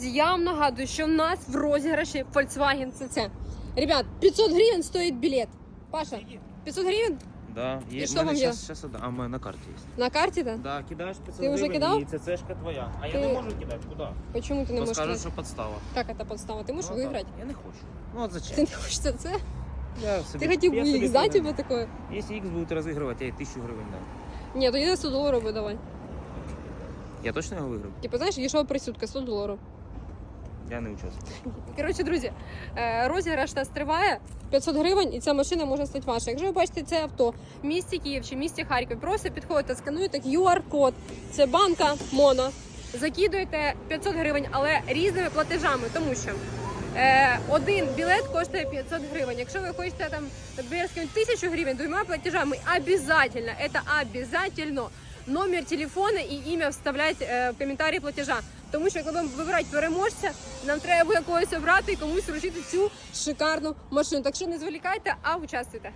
друзі, я вам нагадую, що в нас в розіграші Volkswagen CC. Ребят, 500 гривень стоїть білет. Паша, 500 гривень Да, И є. что в мене вам щас, щас, а в мене на карті є. на карті, да? Да, кидаєш 500 Ти вже гривень, кидав? і ЦЦшка твоя. А Ти- я не можу кидати, куди? Почему ти не Бо можеш? скажуть, кидати? що подстава. Как это подстава? Ти можеш Ну, так. виграти? Я не хочу. Ну от зачем? Ти не хочеш це? Я собі, Ти хотів я би собі їх, да, повинен. типу такое? Якщо X будуть розігрувати, я їй 1000 гривень дам. Ні, тоді 100 доларів би давай. Я точно його виграв? Типу, знаєш, дешева присутка, 100 доларів. Я не участвую. Коротше, друзі, е, розіграш нас триває 500 гривень, і ця машина може стати ваша. Якщо ви бачите це авто в місті Київ чи в місті Харків, просто підходите, скануєте QR-код. Це банка Моно. Закидуєте 500 гривень, але різними платежами, тому що е, один білет коштує 500 гривень. Якщо ви хочете там наприклад, 1000 гривень двома платежами, обязательно, це обязательно номер телефона і ім'я вставляйте в коментарі платежа. Тому що коли ми вибирати переможця, нам треба якогось когось обрати і комусь вручити цю шикарну машину. Так що не зволікайте, а участвуйте.